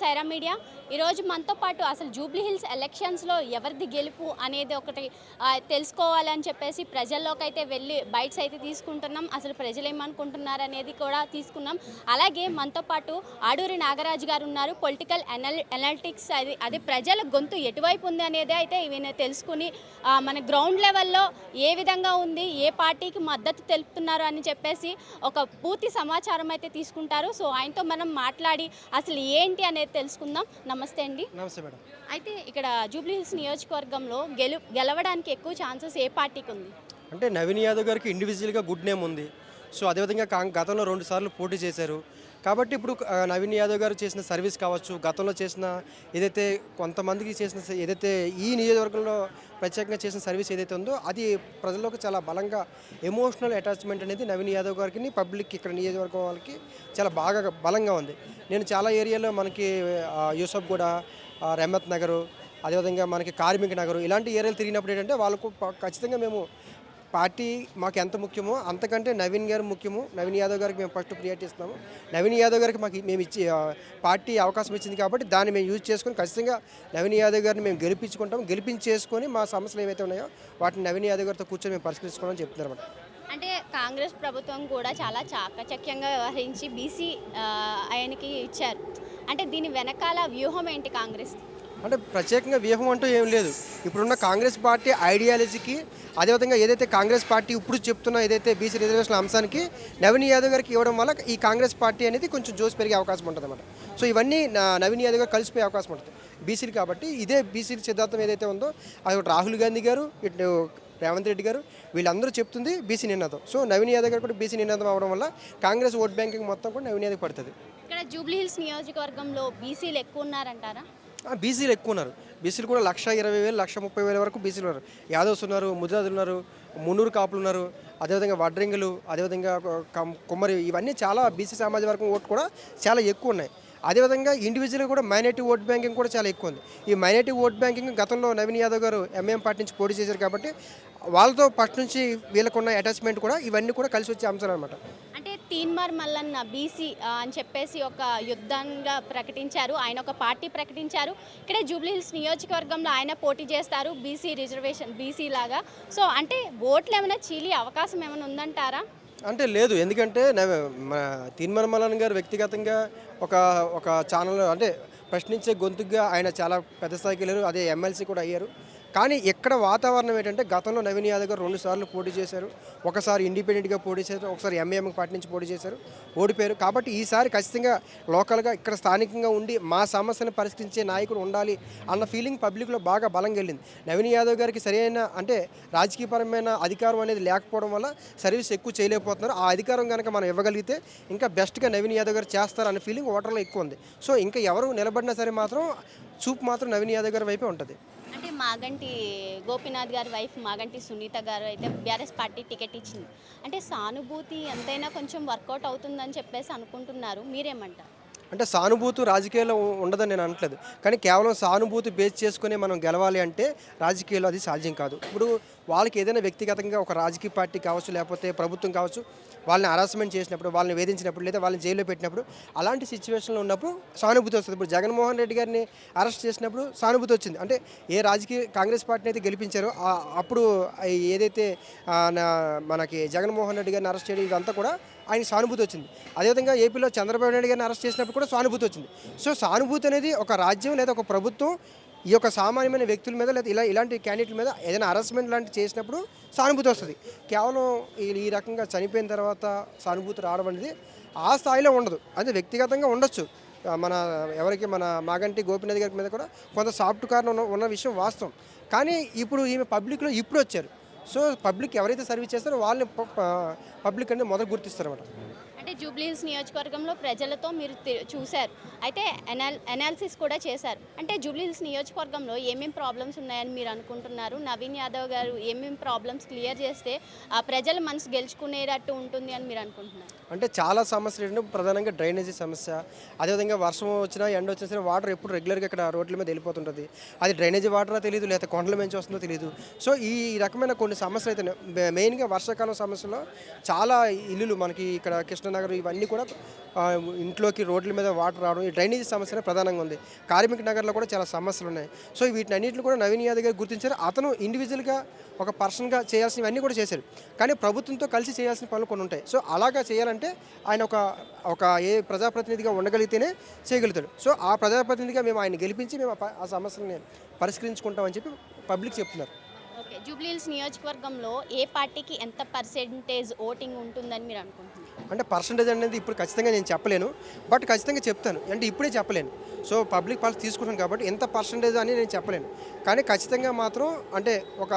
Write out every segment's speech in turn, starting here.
Sye Raa media. ఈరోజు మనతో పాటు అసలు జూబ్లీ హిల్స్ ఎలక్షన్స్లో ఎవరిది గెలుపు అనేది ఒకటి తెలుసుకోవాలని చెప్పేసి ప్రజల్లోకి అయితే వెళ్ళి బైట్స్ అయితే తీసుకుంటున్నాం. అసలు ప్రజలు ఏమనుకుంటున్నారు అనేది కూడా తీసుకున్నాం. అలాగే మనతో పాటు ఆడూరి నాగరాజు గారు ఉన్నారు. పొలిటికల్ అనల్ అనలిటిక్స్ అది అది ప్రజల గొంతు ఎటువైపు ఉంది అనేది అయితే ఈయన తెలుసుకుని మన గ్రౌండ్ లెవెల్లో ఏ విధంగా ఉంది ఏ పార్టీకి మద్దతు తెలుపుతున్నారు అని చెప్పేసి ఒక పూర్తి సమాచారం అయితే తీసుకుంటారు. సో ఆయనతో మనం మాట్లాడి అసలు ఏంటి అనేది తెలుసుకుందాం. నమస్తే అండి. నమస్తే మేడం. అయితే ఇక్కడ జూబ్లీ హిల్స్ నియోజకవర్గంలో గెలు గెలవడానికి ఎక్కువ ఛాన్సెస్ ఏ పార్టీకి ఉంది? అంటే నవీన్ యాదవ్ గారికి ఇండివిజువల్గా గుడ్ నేమ్ ఉంది. సో అదేవిధంగా కాంగ్ గతంలో రెండు సార్లు పోటీ చేశారు. కాబట్టి ఇప్పుడు నవీన్ యాదవ్ గారు చేసిన సర్వీస్ కావచ్చు గతంలో చేసిన ఏదైతే కొంతమందికి చేసిన ఏదైతే ఈ నియోజకవర్గంలో ప్రత్యేకంగా చేసిన సర్వీస్ ఏదైతే ఉందో అది ప్రజల్లోకి చాలా బలంగా ఎమోషనల్ అటాచ్మెంట్ అనేది నవీన్ యాదవ్ గారికి పబ్లిక్ ఇక్కడ నియోజకవర్గం వాళ్ళకి చాలా బాగా బలంగా ఉంది. నేను చాలా ఏరియాలో మనకి యూసఫ్ కూడా ఆ, నగరు అదేవిధంగా మనకి కార్మిక నగరు ఇలాంటి ఏరియాలు తిరిగినప్పుడు ఏంటంటే వాళ్ళకు ఖచ్చితంగా మేము పార్టీ మాకు ఎంత ముఖ్యమో అంతకంటే నవీన్ గారు ముఖ్యము నవీన్ యాదవ్ గారికి మేము ఫస్ట్ ప్రియారిటీ ఇస్తున్నాము. నవీన్ యాదవ్ గారికి మాకు మేము ఇచ్చి పార్టీ అవకాశం ఇచ్చింది కాబట్టి దాన్ని మేము యూజ్ చేసుకొని ఖచ్చితంగా నవీన్ యాదవ్ గారిని మేము గెలిపించుకుంటాం గెలిపించేసుకొని మా సమస్యలు ఏవైతే ఉన్నాయో వాటిని నవీన్ యాదవ్ గారితో కూర్చొని మేము పరిష్కరించుకోవాలని చెప్తున్నారు అన్నమాట అంటే కాంగ్రెస్ ప్రభుత్వం కూడా చాలా చాకచక్యంగా వ్యవహరించి బీసీ ఆయనకి ఇచ్చారు. అంటే దీని వెనకాల వ్యూహం ఏంటి కాంగ్రెస్? అంటే ప్రత్యేకంగా వ్యూహం అంటూ ఏం లేదు. ఇప్పుడున్న కాంగ్రెస్ పార్టీ ఐడియాలజీకి అదేవిధంగా ఏదైతే కాంగ్రెస్ పార్టీ ఇప్పుడు చెప్తున్న ఏదైతే బీసీ రిజర్వేషన్ అంశానికి నవీన్ యాదవ్ గారికి ఇవ్వడం వల్ల ఈ కాంగ్రెస్ పార్టీ అనేది కొంచెం జోస్ పెరిగే అవకాశం ఉంటుంది అనమాట సో ఇవన్నీ నవీన్ యాదవ్ గారు కలిసిపోయే అవకాశం ఉంటుంది. బీసీలు కాబట్టి ఇదే బీసీల సిద్ధాంతం ఏదైతే ఉందో అది ఒకటి రాహుల్ గాంధీ గారు ఇటు రేవంత్ రెడ్డి గారు వీళ్ళందరూ చెప్తుంది బీసీ నినాదం. సో నవీన్ యాదవ్ గారు కూడా బీసీ నినాదం అవడం వల్ల కాంగ్రెస్ ఓట్ బ్యాంకింగ్ మొత్తం కూడా నవీన్ యాదవ్ పడుతుంది. ఇక్కడ జూబ్లీ హిల్స్ నియోజకవర్గంలో బీసీలు ఎక్కువ ఉన్నారంటారా? బీసీలు ఎక్కువ ఉన్నారు. బీసీలు కూడా లక్ష ఇరవై వేలు లక్ష ముప్పై వేల వరకు బీసీలు ఉన్నారు. యాదవ్స్ ఉన్నారు ముజాదులు ఉన్నారు మున్నూరు కాపులు ఉన్నారు. అదేవిధంగా వడ్రింగులు అదేవిధంగా కుమ్మరి ఇవన్నీ చాలా బీసీ సమాజ వర్గం ఓటు కూడా చాలా ఎక్కువ ఉన్నాయి. అదేవిధంగా ఇండివిజువల్గా కూడా మైనార్టీ ఓట్ బ్యాంకింగ్ కూడా చాలా ఎక్కువ ఉంది. ఈ మైనార్టీ ఓట్ బ్యాంకింగ్ గతంలో నవీన్ యాదవ్ గారు ఎంఏఎం పార్టీ నుంచి పోటీ చేశారు కాబట్టి వాళ్ళతో ఫస్ట్ నుంచి వీళ్ళకున్న అటాచ్మెంట్ కూడా ఇవన్నీ కూడా కలిసి వచ్చే అంశాలు అనమాట తీన్మార్ మల్లన్న బీసీ అని చెప్పేసి ఒక యుద్ధంగా ప్రకటించారు. ఆయన ఒక పార్టీ ప్రకటించారు. ఇక్కడే జూబ్లీహిల్స్ నియోజకవర్గంలో ఆయన పోటీ చేస్తారు బీసీ రిజర్వేషన్ బీసీ లాగా. సో అంటే ఓట్లు ఏమైనా చీలి అవకాశం ఏమైనా ఉందంటారా? అంటే లేదు. ఎందుకంటే నవ- మన మల్లన్ గారు వ్యక్తిగతంగా ఒక ఒక ఛానల్ అంటే ప్రశ్నించే గొంతుగా ఆయన చాలా పెద్ద స్థాయికి వెళ్ళారు. అదే ఎమ్మెల్సీ కూడా అయ్యారు. కానీ ఇక్కడ వాతావరణం ఏంటంటే గతంలో నవీన్ యాదవ్ గారు రెండుసార్లు పోటీ చేశారు ఒకసారి ఇండిపెండెంట్గా పోటీ చేశారు ఒకసారి ఎంఏఎం పార్టీ నుంచి పోటీ చేశారు ఓడిపోయారు. కాబట్టి ఈసారి ఖచ్చితంగా లోకల్గా ఇక్కడ స్థానికంగా ఉండి మా సమస్యను పరిష్కరించే నాయకుడు ఉండాలి అన్న ఫీలింగ్ పబ్లిక్లో బాగా బలంగా వెళ్ళింది నవీన్ యాదవ్ గారికి సరైన అంటే రాజకీయపరమైన అధికారం అనేది లేకపోవడం వల్ల సర్వీస్ ఎక్కువ చేయలేకపోతున్నారు. ఆ అధికారం కనుక మనం ఇవ్వగలిగితే ఇంకా బెస్ట్గా నవీన్ యాదవ్ గారు చేస్తారు అన్న ఫీలింగ్ ఓటర్లో ఎక్కువ ఉంది. సో ఇంకా ఎవరు నిలబడినా సరే మాత్రం చూపు మాత్రం నవీన్ యాదవ్ గారి వైపే ఉంటుంది. అంటే మాగంటి గోపీనాథ్ గారి వైఫ్ మాగంటి సునీత గారు అయితే బీఆర్ఎస్ పార్టీ టికెట్ ఇచ్చింది. అంటే సానుభూతి ఎంతైనా కొంచెం వర్కౌట్ అవుతుందని చెప్పేసి అనుకుంటున్నారు. మీరేమంటారు? అంటే సానుభూతి రాజకీయాల్లో ఉండదని నేను అనట్లేదు. కానీ కేవలం సానుభూతి బేస్ చేసుకుని మనం గెలవాలి అంటే రాజకీయాల్లో అది సాధ్యం కాదు. ఇప్పుడు వాళ్ళకి ఏదైనా వ్యక్తిగతంగా ఒక రాజకీయ పార్టీ కావచ్చు లేకపోతే ప్రభుత్వం కావచ్చు వాళ్ళని హరాస్మెంట్ చేసినప్పుడు వాళ్ళని వేధించినప్పుడు లేదా వాళ్ళని జైల్లో పెట్టినప్పుడు అలాంటి సిచ్యువేషన్లో ఉన్నప్పుడు సానుభూతి వస్తుంది. ఇప్పుడు జగన్మోహన్ రెడ్డి గారిని అరెస్ట్ చేసినప్పుడు సానుభూతి వచ్చింది. అంటే ఏ రాజకీయ కాంగ్రెస్ పార్టీని అయితే గెలిపించారో అప్పుడు ఏదైతే నా- మనకి జగన్మోహన్ రెడ్డి గారిని అరెస్ట్ చేయడం ఇదంతా కూడా ఆయన సానుభూతి వచ్చింది. అదేవిధంగా ఏపీలో చంద్రబాబు నాయుడు గారిని అరెస్ట్ చేసినప్పుడు కూడా సానుభూతి వచ్చింది. సో సానుభూతి అనేది ఒక రాజ్యం లేదా ఒక ప్రభుత్వం ఈ యొక్క సామాన్యమైన వ్యక్తుల మీద లేదా ఇలా ఇలాంటి క్యాండిడేట్ల మీద ఏదైనా హరాస్మెంట్ లాంటి చేసినప్పుడు సానుభూతి వస్తుంది. కేవలం ఈ- రకంగా చనిపోయిన తర్వాత సానుభూతి రావడం అనేది ఆ స్థాయిలో ఉండదు. అంటే వ్యక్తిగతంగా ఉండొచ్చు. మన ఎవరికి మన మాగంటి గోపినాథ్ గారి మీద కూడా కొంత సాఫ్ట్ కార్న్ ఉన్న ఉన్న విషయం వాస్తవం. కానీ ఇప్పుడు ఈమె పబ్లిక్లో ఇప్పుడు వచ్చారు. సో పబ్లిక్ ఎవరైతే సర్వీస్ చేస్తారో వాళ్ళని పబ్లిక్ అనేది మొదలు గుర్తిస్తారు జూబ్లీహిల్స్ నియోజకవర్గంలో ప్రజలతో మీరు చూశారు. అయితే ఎనాల్ అనాలిసిస్ కూడా చేశారు. అంటే జూబ్లీహిల్స్ నియోజకవర్గంలో ఏమేమి ప్రాబ్లమ్స్ ఉన్నాయని మీరు అనుకుంటున్నారు? నవీన్ యాదవ్ గారు ఏమేమి ప్రాబ్లమ్స్ క్లియర్ చేస్తే ఆ ప్రజల మనసు గెలుచుకునేటట్టు ఉంటుంది అని మీరు అనుకుంటున్నారు? అంటే చాలా సమస్యలు ఏంటంటే ప్రధానంగా డ్రైనేజీ సమస్య. అదేవిధంగా వర్షం వచ్చినా ఎండ వచ్చినా వాటర్ ఎప్పుడు రెగ్యులర్గా ఇక్కడ రోడ్ల మీద వెళ్ళిపోతుంటుంది. అది డ్రైనేజీ వాటర్ తెలియదు లేదా కొండల నుంచి వస్తుందో తెలియదు సో ఈ రకమైన కొన్ని సమస్యలు అయితే మెయిన్గా వర్షాకాలం సమస్యలో చాలా ఇల్లులు మనకి ఇక్కడ కృష్ణనగర్ వాటర్ ఇవన్నీ కూడా ఇంట్లోకి రోడ్ల మీద వాటర్ రావడం ఈ డ్రైనేజ్ సమస్య ప్రధానంగా ఉంది. కార్మిక నగర్లో కూడా చాలా సమస్యలు ఉన్నాయి సో వీటిని అన్నింటిని కూడా నవీన్ యాదవ్ గారు గుర్తించారు. అతను ఇండివిజువల్గా ఒక పర్సన్గా చేయాల్సినవన్నీ కూడా చేశారు. కానీ ప్రభుత్వంతో కలిసి చేయాల్సిన పనులు కొన్ని ఉంటాయి. సో అలాగా చేయాలంటే ఆయన ఒక ఒక ఏ ప్రజాప్రతినిధిగా ఉండగలిగితేనే చేయగలుగుతాడు. సో ఆ ప్రజాప్రతినిధిగా మేము ఆయన గెలిపించి మేము ఆ సమస్యలని పరిష్కరించుకుంటామని చెప్పి పబ్లిక్ చెప్తున్నారు. ఓకే. జూబ్లీహిల్స్ నియోజకవర్గంలో ఏ పార్టీకి ఎంత పర్సెంటేజ్ ఓటింగ్ ఉంటుందని మీరు అనుకుంటున్నారు? అంటే పర్సంటేజ్ అనేది ఇప్పుడు ఖచ్చితంగా నేను చెప్పలేను. బట్ ఖచ్చితంగా చెప్తాను. అంటే ఇప్పుడే చెప్పలేను. సో పబ్లిక్ పాలసీ తీసుకుంటాను కాబట్టి ఎంత పర్సంటేజ్ అని నేను చెప్పలేను. కానీ ఖచ్చితంగా మాత్రం అంటే ఒక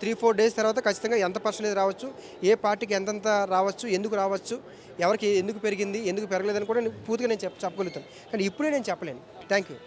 త్రీ ఫోర్ డేస్ తర్వాత ఖచ్చితంగా ఎంత పర్సంటేజ్ రావచ్చు ఏ పార్టీకి ఎంతెంత రావచ్చు ఎందుకు రావచ్చు ఎవరికి ఎందుకు పెరిగింది ఎందుకు పెరగలేదని కూడా నేను పూర్తిగా నేను చెప్ప చెప్పగలుగుతాను. కానీ ఇప్పుడే నేను చెప్పలేను. Thank you.